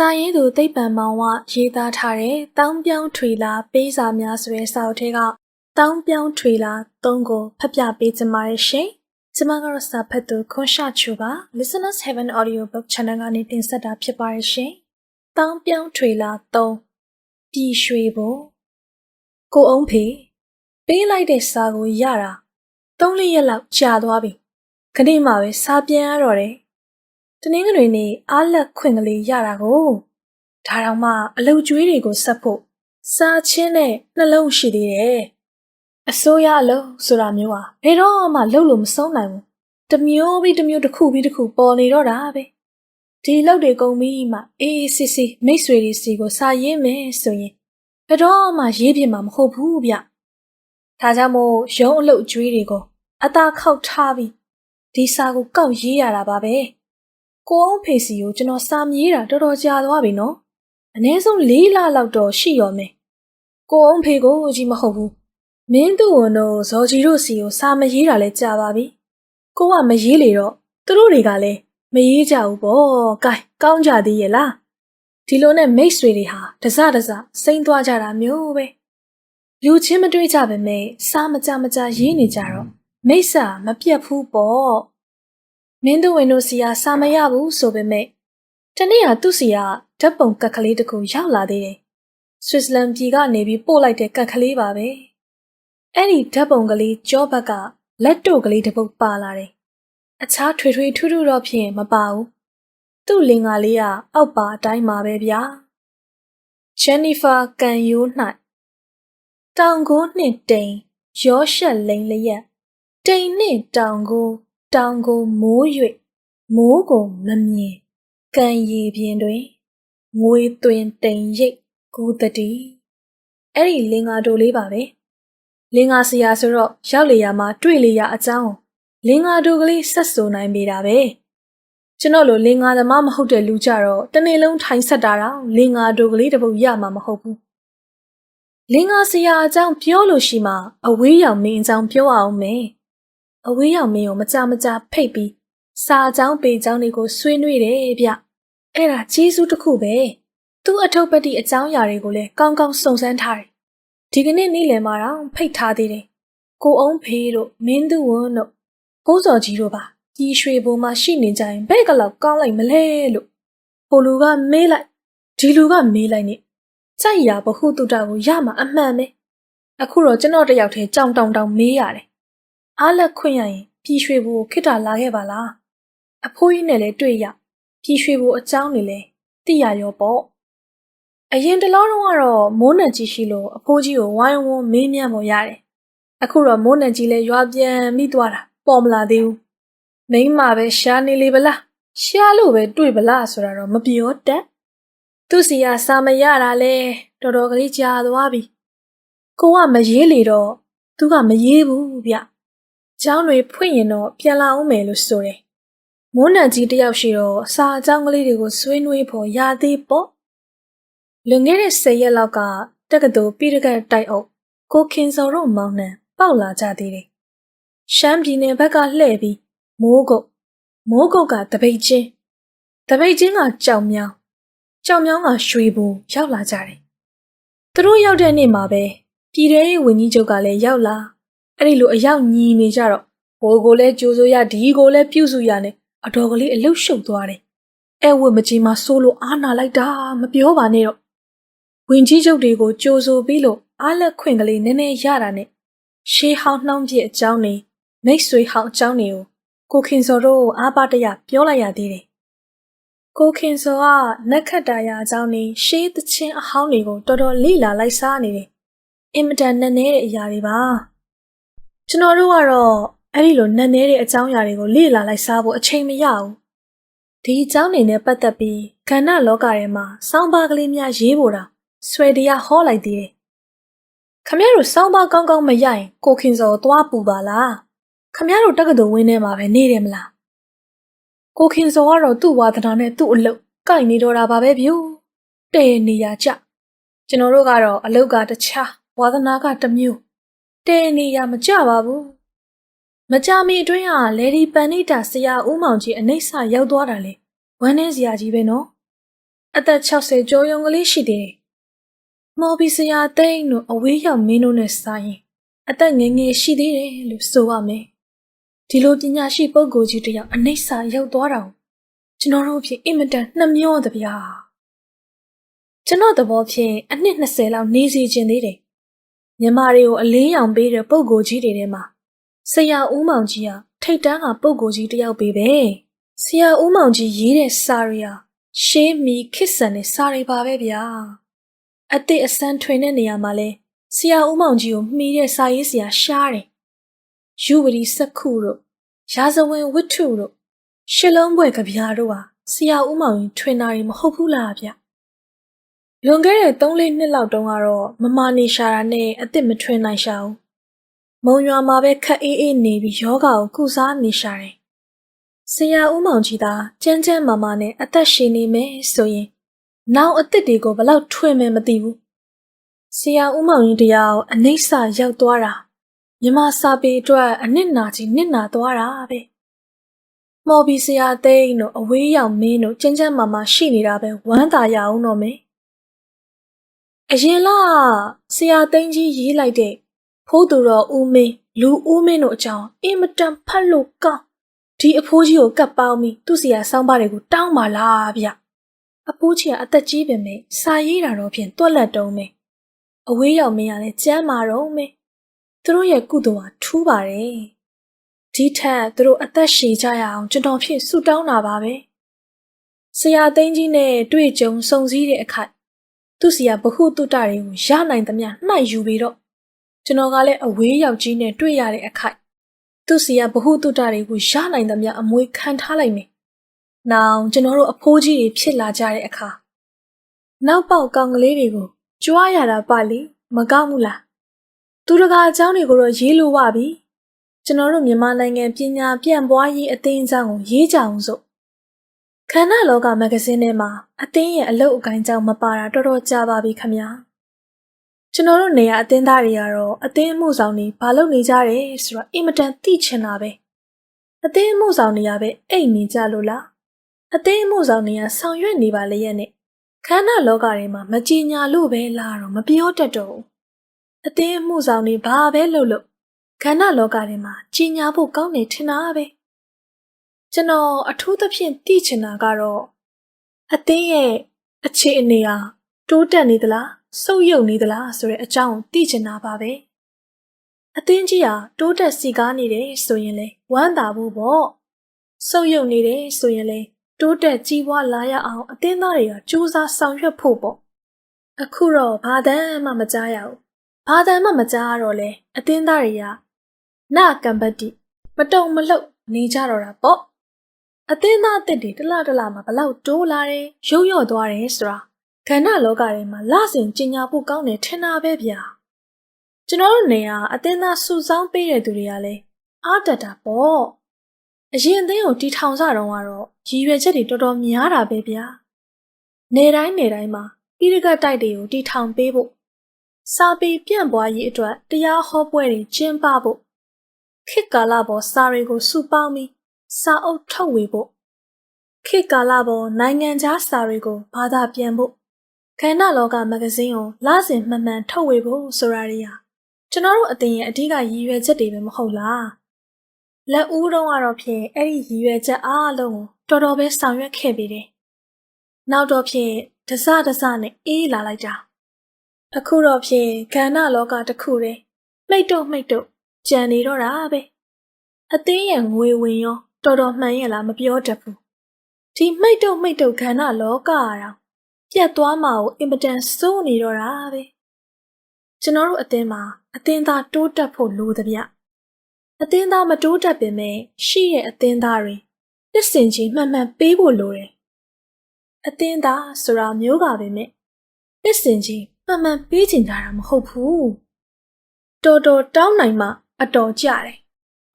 စာရင်းသူသိပ္ပံမောင်ဝရေးသားထားတဲ့တောင်းပြောင်းထွေလာပေးစာများဆိုတဲ့စာအုပ်ထဲကတောင်းပြောင်းထွေလာ၃ကိုဖတ်ပြပေးချင်ပါတယ်ရှင်။ကျွန်မကတော့စာဖတ်သူခွန်ရှာချိုပါ Listeners Heaven Audio Book Channel ကနေတင်ဆက်တာဖြစ်ပါတယ်ရှင်။တောင်းပြောင်းထွေလာ၃ပြည်ရွှေဘုံကိုအောင်ဖေပေးလိုက်တဲ့စာကိုရတာ၃လရက်လောက်ကြာသွားပြီ။ခဏမှပဲစာပြန်ရတော့တယ်။ တနင်္ဂနွေနေ့အားလက်ခွင့်ကလေးရတာကိုဒါတော့မှအလုတ်ကျွေးတွေကိုဆက်ဖို့စာချင်းနဲ့နှလုံးရှိသေးတယ်။အစိုးရအလုပ်ဆိုတာမျိုးဟာဘယ်တော့မှလုပ်လို့မဆုံးနိုင်ဘူး။တစ်မျိုးပြီးတစ်မျိုးတစ်ခုပြီးတစ်ခုပေါ်နေတော့တာပဲ။ဒီလုပ်တွေကုန်ပြီးမှအေးအေးဆေးဆေးမိတ်ဆွေတွေစီကိုစာရေးမယ်ဆိုရင်ဘယ်တော့မှရေးပြမှာမဟုတ်ဘူးဗျ။ဒါကြောင့်မို့ရုံးအလုပ်ကျွေးတွေကိုအသာခောက်ထားပြီးဒီစာကိုကောက်ရေးရတာပါပဲ။ ကိုအောင်ဖေစီကိုကျွန်တော်စာမြေးတာတော်တော်ကြာသွားပြီနော်။အနည်းဆုံး၄လလောက်တော့ရှိရောမယ်။ကိုအောင်ဖေကိုကြီးမဟုတ်ဘူး။မင်းတို့ဝန်တို့ဇော်ကြီးတို့စီကိုစာမရေးတာလဲကြာပါပြီ။ကိုကမရေးလေတော့သူတို့တွေကလည်းမရေးကြဘူးပေါ့။ကဲကောင်းကြသေးရဲ့လား။ဒီလိုနဲ့မိတ်ဆွေတွေဟာတစတစစိမ့်သွားကြတာမျိုးပဲ။လူချင်းမတွေ့ကြပါနဲ့စာမကြမကြရေးနေကြတော့မိစ္ဆာမပြတ်ဘူးပေါ့။ မင်းတို့ဝင်တို့စီကစာမရဘူးဆိုပေမဲ့တနေ့ကသူ့စီကဓာတ်ပုံကတ်ကလေးတစ်ခုရောက်လာသေးတယ်။ဆွစ်ဇာလန်ပြည်ကနေပြီးပို့လိုက်တဲ့ကတ်ကလေးပါပဲ။အဲ့ဒီဓာတ်ပုံကလေးကြောဘက်ကလက်တို့ကလေးတစ်ပုတ်ပါလာတယ်။အခြားထွေထွေထူးထူးတော့ဖြင့်မပါဘူး။သူ့လင်္ကာလေးကအောက်ပါအတိုင်းပါပဲဗျာ။ဂျန်နီဖာကန်ယိုး၌တောင်ကိုနှင့်တိမ်ရောရှက်လိန်လျက်တိမ်နှင့်တောင်ကို တောင်ကိုမိုး၍မိုးကိုမမြင်ကံရည်ပြင်တွင်ငွေသွင်တိမ်ရိတ်ကိုတတိအဲ့ဒီလင်္ကာတို့လေးပါပဲလင်္ကာဆရာဆိုတော့ရောက်လေရမှာတွေ့လေရအကြောင်းလင်္ကာတို့ကလေးဆက်ဆိုနိုင်ပေတာပဲကျွန်တော်လိုလင်္ကာသမားမဟုတ်တဲ့လူကြတော့တနေ့လုံးထိုင်ဆက်တာတော့လင်္ကာတို့ကလေးတစ်ပုတ်ရမှာမဟုတ်ဘူးလင်္ကာဆရာအကြောင်းပြောလို့ရှိမှအဝေးရောက်မင်းအကြောင်းပြောအောင်မယ် အဝေးရောက်မင်းကိုမကြမကြဖိတ်ပြီးစာအကြောင်းပေအကြောင်းတွေကိုဆွေးနွေးတယ်ဗျအဲ့ဒါကျေးဇူးတစ်ခုပဲသူ့အထုပ်ပတ်တိအကြောင်းအရာတွေကိုလည်းကောင်းကောင်းစုံစမ်းထားတယ်ဒီကနေ့နေ့လယ်မှာတော့ဖိတ်ထားသေးတယ်ကိုအောင်ဖေးတို့မင်းသူဝန်းတို့ဘိုးစော်ကြီးတို့ပါဒီရွှေဘိုးမှာရှိနေကြရင်ဘဲကလောက်ကောင်းလိုက်မလဲလို့ဟိုလူကမေးလိုက်ဒီလူကမေးလိုက်နေကြိုက်ရဘဟုတုတကိုရမှာအမှန်ပဲအခုတော့ကျွန်တော်တယောက်တည်းကြောင်တောင်တောင်မေးရတယ် အားလက်ခွင့်ရရင်ပြည်ရွှေဘိုးကိုခိတာလာခဲ့ပါလားအဖိုးကြီးနဲ့လည်းတွေ့ရပြည်ရွှေဘိုးအကြောင်းနေလဲသိရရောပေါ့အရင်တလောတော့ကတော့မိုးနံကြီးရှိလို့အဖိုးကြီးကိုဝိုင်းဝန်းမေးမြန်းပေါ်ရတယ်အခုတော့မိုးနံကြီးလည်းရွာပြန်မိသွားတာပေါ်မလာသေးဘူးမိမပဲရှားနေလေဗလားရှားလို့ပဲတွေ့ဗလားဆိုတာတော့မပြောတတ်သူစီကစာမရတာလဲတော်တော်ကလေးကြာသွားပြီကိုကမရေးလေတော့သူကမရေးဘူးဗျ ကျောင်းတွေဖွင့်ရင်တော့ပြန်လာအောင်မယ်လို့ဆိုတယ်မိုးနံကြီးတယောက်ရှိတော့စာအကြောင်းကလေးတွေကိုဆွေးနွေးဖို့ရသေးပေါ့လွန်ခဲ့တဲ့၁၀ရက်လောက်ကတက္ကသိုလ်ပြည်တကတ်တိုက်အုပ်ကိုခင်စော်တို့မောင်နှံပေါက်လာကြသေးတယ်ရှမ်းပြည်နယ်ဘက်ကလှည့်ပြီးမိုးကုတ်မိုးကုတ်ကတပိတ်ချင်းတပိတ်ချင်းကကြောင်မြောင်းကြောင်မြောင်းကရွှေဘူရောက်လာကြတယ်သူတို့ရောက်တဲ့နေ့မှာပဲပြည်ထဲရေးဝန်ကြီးချုပ်ကလည်းရောက်လာ အဲ့ဒီလိုအရောက်ညီနေကြတော့ဘိုးကိုလည်းကြိုးစိုးရဒီကိုလည်းပြုစုရနဲ့အတော်ကလေးအလုတ်ရှုပ်သွားတယ်။အဲဝတ်မကြီးမှစိုးလို့အာနာလိုက်တာမပြောပါနဲ့တော့။ဝင်ကြီးချုပ်တွေကိုကြိုးစိုးပြီးလို့အားလက်ခွင့်ကလေးနည်းနည်းရတာနဲ့ရှေးဟောင်းနှောင်းပြည့်အကြောင်းနေမိတ်ဆွေဟောင်းအကြောင်းတွေကိုကိုခင်စော်တို့အားပါတရပြောလိုက်ရသေးတယ်။ကိုခင်စော်ကနက်ခတ်တာရအကြောင်းနေရှေးသချင်းအဟောင်းတွေကိုတော်တော်လိလာလိုက်စားနေတယ်။အင်မတန်နဲ့နေတဲ့အရာတွေပါ။ ကျွန်တော်တို့ကတော့အဲ့ဒီလိုနက်နဲတဲ့အကြောင်းအရာတွေကိုလေ့လာလိုက်စားဖို့အချိန်မရဘူးဒီအကြောင်းတွေနဲ့ပတ်သက်ပြီးကဏ္ဍလောကထဲမှာစောင်းပါကလေးများရေးဖို့တာဆွဲတရားဟောလိုက်သေးတယ်ခမရတို့စောင်းပါကောင်းကောင်းမရရင်ကိုခင်စောသွားပူပါလားခမရတို့တက္ကသိုလ်ဝင်းထဲမှာပဲနေတယ်မလားကိုခင်စောကတော့သူ့ဝါသနာနဲ့သူ့အလုပ်ကိုက်နေတော့တာပါပဲဗျူတဲ့နေရကြကျွန်တော်တို့ကတော့အလုပ်ကတခြားဝါသနာကတစ်မျိုး တဲ့နေရမကြပါဘူးမကြမီအတွင်းကလေဒီပန်နိတာဆရာဦးမောင်ကြီးအနှိမ့်ဆရောက်သွားတာလေဝမ်းနေစရာကြီးပဲနော်အသက်60ကျော်ရုံကလေးရှိသေးတယ်။မော်ဘီဆရာသိန်းတို့အဝေးရောက်မင်းတို့နဲ့ဆိုင်ရင်အသက်ငယ်ငယ်ရှိသေးတယ်လို့ဆိုရမယ်။ဒီလိုပညာရှိပုဂ္ဂိုလ်ကြီးတစ်ယောက်အနှိမ့်စာရောက်သွားတာကိုကျွန်တော်တို့ဖြစ်အင်မတန်နှမျောတဗျာ။ကျွန်တော်သဘောဖြင့်အနှစ်20လောက်နေစီခြင်းသေးတယ်။ မြန်မာတွေကိုအလေးရောင်ပေးတဲ့ပုဂ္ဂိုလ်ကြီးတွေထဲမှာဆရာဦးမောင်ကြီးကထိတ်တန်းကပုဂ္ဂိုလ်ကြီးတစ်ယောက်ပဲပဲ။ဆရာဦးမောင်ကြီးရေးတဲ့စာရီယာရှေးမီခစ်ဆန်တဲ့စာရီပါပဲဗျာ။အစ်စ်အစမ်းထွင်တဲ့နေရာမှာလဲဆရာဦးမောင်ကြီးကိုမှီတဲ့စာရေးဆရာရှားတယ်။ယူဝရီစက္ခုတို့ရာဇဝင်ဝတ္ထုတို့ရှစ်လုံးဘွယ်ကဗျာတို့ဟာဆရာဦးမောင်ကြီးထွင်တာတွေမဟုတ်ဘူးလားဗျ။ လွန်ခဲ့တဲ့3-4နှစ်လောက်တုန်းကတော့မမာနေရှာတာနဲ့အစ်စ်မထွင်နိုင်ရှာဘူး။မုံရွာမှာပဲခက်အေးအေးနေပြီးယောဂါကိုကုစားနေရှာတယ်။ဆရာဦးမောင်ကြီးသာကျန်းကျန်းမာမာနဲ့အသက်ရှင်နေမယ်ဆိုရင်နောက်အစ်စ်တွေကိုဘလောက်ထွင်မယ်မသိဘူး။ဆရာဦးမောင်ကြီးတရားကိုအနိစ္စရောက်သွားတာမြမစာပေအတွက်အနစ်နာကြီးနစ်နာသွားတာပဲ။မော်ဘီဆရာသိန်းတို့အဝေးရောက်မင်းတို့ကျန်းကျန်းမာမာရှိနေတာပဲဝမ်းသာရအောင်တော့မယ်။ အရင်ကဆရာသိန်းကြီးရေးလိုက်တဲ့ဖိုးသူတော်ဦးမင်းလူဦးမင်းတို့အကြောင်းအင်မတန်ဖတ်လို့ကောင်းဒီအဖိုးကြီးကိုကပ်ပေါင်းပြီးသူ့ဆရာဆောင်းပါးတွေကိုတောင်းပါလားဗျ။အဖိုးကြီးကအသက်ကြီးပင်မဲ့စာရေးတာတော့ဖြင့်တွက်လက်တုံးမယ်။အဝေးရောက်မင်းကလည်းကြမ်းမာတော့မယ်။သူတို့ရဲ့ကုသိုလ်ဟာထူးပါတယ်။ဒီထက်သူတို့အသက်ရှည်ကြရအောင်ကျွန်တော်ဖြင့်ဆုတောင်းတာပါပဲ။ဆရာသိန်းကြီးနဲ့တွေ့ကြုံစုံစည်းတဲ့အခိုက် သူ့ဆရာဗဟုတုတတွေကိုရနိုင်သမျှနှိုက်ယူပြီးတော့ကျွန်တော်ကလည်းအဝေးရောက်ကြီးနဲ့တွေ့ရတဲ့အခိုက်သူ့စီကဗဟုတုတတွေကိုရနိုင်သမျှအမွေခံထားလိုက်မယ်။နောင်ကျွန်တော်တို့အဖိုးကြီးတွေဖြစ်လာကြတဲ့အခါနောက်ပေါက်ကောင်ကလေးတွေကိုကြွားရတာပါလေမကောက်ဘူးလား။သူတကာအကြောင်းတွေကိုတော့ရေးလို့ဝပြီ။ကျွန်တော်တို့မြန်မာနိုင်ငံပညာပြန့်ပွားရေးအသင်းအကြောင်းကိုရေးကြအောင်စို့။ ခန္ဓာလောကမဂ္ဂဇင်းထဲမှာအသင်းရဲ့အလုပ်အကိုင်းကြောင့်မပါတာတော်တော်ကြာပါပြီခမညာ။ကျွန်တော်တို့နေရအတင်းသားတွေကတော့အတင်းမှုဆောင်နေဘာလုပ်နေကြတယ်ဆိုတော့အင်မတန်သိချင်တာပဲအတင်းမှုဆောင်နေရပဲအိတ်နေကြလို့လားအတင်းမှုဆောင်နေရဆောင်ရွက်နေပါလေရဲ့နဲ့ခန္ဓာလောကတွေမှာမကြင်ညာလို့ပဲလားတော့မပြောတတ်တော့ဘူးအတင်းမှုဆောင်နေဘာပဲလုပ်လို့ခန္ဓာလောကတွေမှာကြင်ညာဖို့ကောင်းနေထင်တာပဲ ကျွန်တော်အထူးသဖြင့်သိချင်တာကတော့အတင်းရဲ့အခြေအနေဟာတိုးတက်နေသလားဆုပ်ယုပ်နေသလားဆိုတဲ့အကြောင်းကိုသိချင်တာပါပဲအသင်းကြီးဟာတိုးတက်စီကားနေတယ်ဆိုရင်လေဝမ်းသာဖို့ပေါ့ဆုပ်ယုပ်နေတယ်ဆိုရင်လေတိုးတက်ကြီးပွားလာရအောင်အသင်းသားတွေကကြိုးစားဆောင်ရွက်ဖို့ပေါ့အခုတော့ဘာတမ်းမှမကြားရဘူးဘာတမ်းမှမကြားတော့လေအသင်းသားတွေကနကံပတိမတုံမလှုပ်နေကြတော့တာပေါ့ အသင်းသားအစ်စ်တွေတလားတလားမှာဘလောက်တိုးလာတယ်ရုပ်ရော့သွားတယ်ဆိုတာခန္ဓာလောကထဲမှာလဆင်ကျင်ညာဖို့ကောင်းတယ်ထင်တာပဲဗျာကျွန်တော်တို့နေရာအတင်းသားစုဆောင်းပေးတဲ့သူတွေကလည်းအားတက်တာပေါ့အရင်အသင်းကိုတီထောင်ကြတော့ကတော့ရည်ရွယ်ချက်တွေတော်တော်များတာပဲဗျာနေတိုင်းနေတိုင်းမှာဣရကတိုက်တွေကိုတီထောင်ပေးဖို့စာပေပြန့်ပွားရေးအတွက်တရားဟောပွဲတွေကျင်းပဖို့ခေတ်ကာလပေါ်စာတွေကိုစုပေါင်းပြီး စာအုပ်ထုတ်ဝေဖို့ခေတ်ကာလပေါ်နိုင်ငံခြားစာတွေကိုဘာသာပြန်ဖို့ခန္ဓာလောကမဂ္ဂဇင်းကိုလစဉ်မှန်မှန်ထုတ်ဝေဖို့ဆိုတာတွေဟာကျွန်တော်တို့အတင်ရဲ့အဓိကရည်ရွယ်ချက်တွေပဲမဟုတ်လားလက်ဦးတုံးကတော့ဖြင့်အဲ့ဒီရည်ရွယ်ချက်အားလုံးကိုတော်တော်ပဲဆောင်ရွက်ခဲ့ပြီတယ်နောက်တော့ဖြင့်တစတစနဲ့အေးလာလိုက်တာအခုတော့ဖြင့်ခန္ဓာလောကတစ်ခုတည်းမှိတ်တော့မှိတ်တော့ကြံနေတော့တာပဲအသင်းရဲ့ငွေဝင်ရော တော်တော်မှန်ရဲ့လားမပြောတတ်ဘူးဒီမှိတ်တော့မှိတ်တော့ခန္ဓာလောကအရာပြတ်သွားမှာကိုအင်မတန်စိုးနေတော့တာပဲကျွန်တော်တို့အသင်းမှာအသင်းသားတိုးတက်ဖို့လိုသဗျအသင်းသားမတိုးတက်ပင်မဲ့ရှိရဲ့အသင်းသားတွေတစ်စင်ချင်းမှန်မှန်ပေးဖို့လိုတယ်အသင်းသားဆိုတာမျိုးပါပဲမဲ့တစ်စင်ချင်းမှန်မှန်ပေးချင်ကြတာမဟုတ်ဘူးတော်တော်တောင်းနိုင်မှအတော်ကြတယ်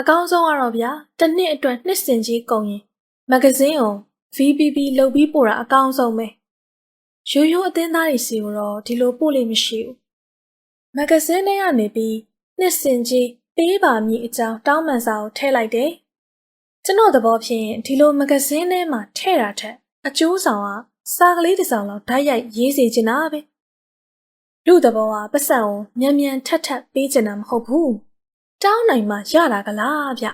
အကောင်းဆုံးကတော့ဗျာတစ်နှစ်အတွက်နှစ်စင်ကြီးကုန်ရင်မဂဇင်းကို VPP လုပ်ပြီးပို့တာအကောင်းဆုံးပဲရိုးရိုးအသင်းသားတွေစီကိုတော့ဒီလိုပို့လို့မရှိဘူး။မဂဇင်းထဲကနေပြီးနှစ်စင်ကြီးပေးပါမည်အကြောင်းတောင်းပန်စာကိုထည့်လိုက်တယ်။ကျွန်တော်သဘောဖြင့်ဒီလိုမဂဇင်းထဲမှာထည့်တာထက်အကျိုးဆောင်ကစာကလေးတစ်စောင်လောက်ဓာတ်ရိုက်ရေးစီချင်တာပဲလူတဘောကပတ်စံကိုမြန်မြန်ထက်ထက်ပေးချင်တာမဟုတ်ဘူး တောင်းနိုင်မှရတာကလားဗျ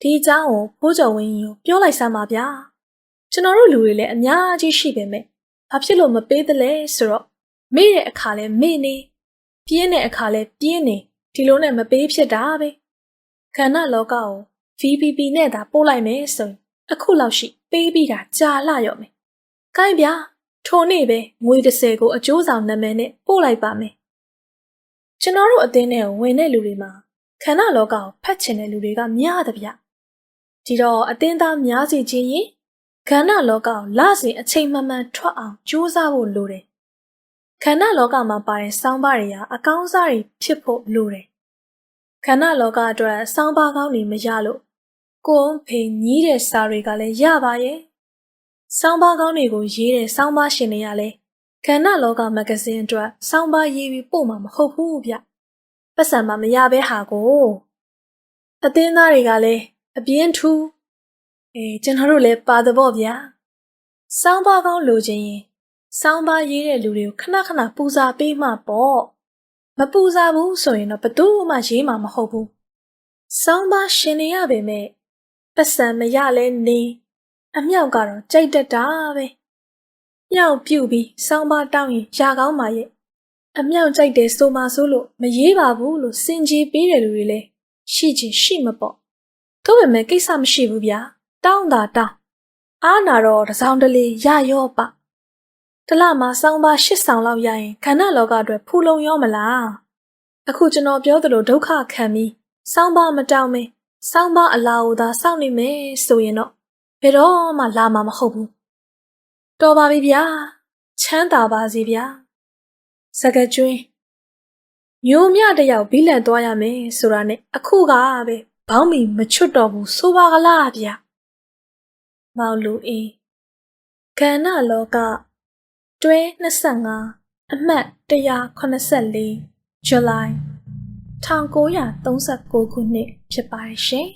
ဒီအကြောင်းကိုဖိုးကျော်ဝင်းကြီးကိုပြောလိုက်စမ်းပါဗျာကျွန်တော်တို့လူတွေလည်းအများကြီးရှိပေမဲ့ဘာဖြစ်လို့မပေးသလဲဆိုတော့မေ့တဲ့အခါလဲမေ့နေပြင်းတဲ့အခါလဲပြင်းနေဒီလိုနဲ့မပေးဖြစ်တာပဲခန္ဓာလောကကို VPP နဲ့သာပို့လိုက်မယ်ဆိုရင်အခုလောက်ရှိ ပေးပြီးတာကြာလာရော့မယ်။ကိုင်းဗျာထိုနေ့ပဲငွေ30ကိုအကျိုးဆောင်နာမည်နဲ့ပို့လိုက်ပါမယ်။ကျွန်တော်တို့အသင်းထဲကိုဝင်တဲ့လူတွေမှာ ခန္ဓာလောကကိုဖတ်ချင်တဲ့လူတွေကများသဗျ။ဒီတော့အသင်းသားများစီခြင်းရင်ခန္ဓာလောကကိုလစဉ်အချိန်မှန်မှန်ထွက်အောင်ကြိုးစားဖို့လိုတယ်။ခန္ဓာလောကမှာပါတဲ့စောင်းပါတွေဟာအကောင်းစားတွေဖြစ်ဖို့လိုတယ်။ခန္ဓာလောကအတွက်စောင်းပါကောင်းတွေမရလို့ကိုယ်ဖေညီးတဲ့စာတွေကလည်းရပါရဲ့။စောင်းပါကောင်းတွေကိုရေးတဲ့စောင်းပါရှင်တွေကလည်းခန္ဓာလောကမဂ္ဂဇင်းအတွက်စောင်းပါရေးပြီးပို့မှာမဟုတ်ဘူးဗျ။ ပတ်စံမမရဘဲဟာကိုအသင်းသားတွေကလည်းအပြင်းထူးအေးကျွန်တော်တို့လည်းပါသဘောဗျာ။စောင်းပါကောင်းလိုချင်ရင်စောင်းပါရေးတဲ့လူတွေကိုခဏခဏပူဇာပေးမှပေါ့။မပူဇာဘူးဆိုရင်တော့ဘသူမှရေးမှာမဟုတ်ဘူး။စောင်းပါရှင်နေရပေမဲ့ပတ်စံမရလဲနေအမြောက်ကတော့ကြိုက်တတ်တာပဲမြောက်ပြုတ်ပြီးစောင်းပါတောင်းရင်ရာကောင်းပါရဲ့ အမြောက်ကြိုက်တယ်ဆိုမှဆိုလို့မရေးပါဘူးလို့စင်ကြီးပေးတယ်လူတွေလည်းရှိချင်ရှိမပေါ့သို့ပေမဲ့ကိစ္စမရှိဘူးဗျာတောင်းတာတောင်းအားနာတော့တစောင်းတလေးရရောပတလမှာစောင်းပါရှစ်ဆောင်လောက်ရရင်ခန္ဓာလောကအတွက်ဖူလုံရောမလားအခုကျွန်တော်ပြောသလိုဒုက္ခခံပြီးစောင်းပါမတောင်းမင်းစောင်းပါအလာကိုသာစောင့်နေမယ်ဆိုရင်တော့ဘယ်တော့မှလာမှာမဟုတ်ဘူးတော်ပါပြီဗျာချမ်းသာပါစေဗျာ စကကျွင်းမျိုးမြတယောက်ဘီလန်သွားရမယ်ဆိုတာနဲ့အခုကပဲဘောင်းမီမချွတ်တော့ဘူးဆိုပါကလားဗျာမောင်လူအေးကန္နလောကတွဲ25အမှတ်184ဇူလိုင်1939ခုနှစ်ဖြစ်ပါတယ်ရှင်